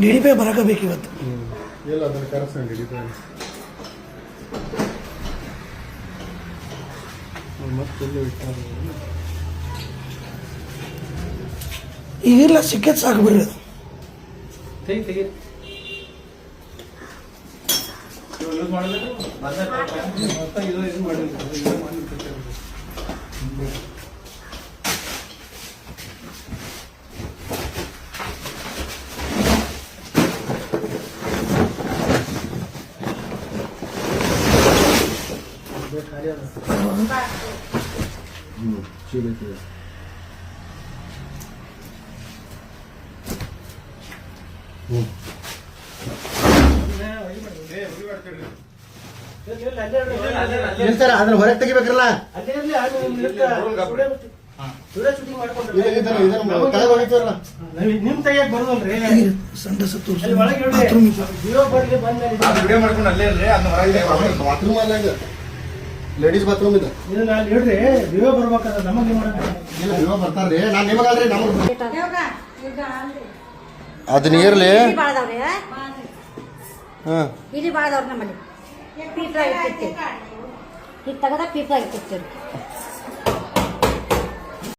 D D P ಬರಕಬೇಕು ಇವತ್ತು ಇಲ್ಲ ಅದನ್ನ ಕರೆಸ್ಕೊಂಡು ಹಿಡಿತಾರೆ ಮತ್ತೆಲ್ಲ ಈಗಿಲ್ಲ ಸಿಕ್ಕತ್ ಸಾಕು ಬಿಡ್ರಿ ಅದು ತೆಗಿ. ತೆಗಿ ನಿಲ್ತಾರ ಇದು ಇದು ತೆಗಿಬೇಕ್ರಲ್ಲ ಮಾಡ್ಕೊಂಡು ಇದನ್ನ ಇದನ್ನ ಇದನ್ನ ಕೆಳಗೆ ಹೊಡಿತೀವಲ್ಲ ನಾವ್ ನಿಮ್ ತೆಗಿಯಕ್ ಬರೋದಲ್ರಿ ಸಂಡಸ. ಬಾತ್ರೂಮ್ ಜೀರೋ ಬರ್ಲಿ ಬಂದ್ಮೇಲೆ ವಿಡಿಯೋ ಮಾಡ್ಕೊಂಡು ಅಲ್ಲೇ ಇರ್ರಿ ಅದನ್ನ ಹೊರಗೆ ಬಾತ್ರೂಮ್ ಅಲ್ಲ ಲೇಡೀಸ್ ಬಾತ್ರೂಮ್ ಇದೆ? ಇಲ್ಲ ಅಲ್ಲಿ ಹೇಳ್ರಿ ವಿವೋ ಬರ್ಬೇಕಾದ್ರೆ ನಮಗೆ ಇಲ್ಲ ಇವಾಗ ಬರ್ತಾರ್ರಿ ನಾನು ನಮಗೆ ಈಗ ಇಲ್ಲಿ ಬಾಳದವ್ರಿ ಹಾಂ. ಇಲ್ಲಿ ಬಾಳದವ್ರಿ ನಮ್ಮಲ್ಲಿ. ಪೀಪ್ಲ ಇಟ್ಟಿರ್ತೀವಿ. ಇದು ತೆಗದ ಪೀಪ್ಲ ಇಟ್ಟಿರ್ತೀವಿ.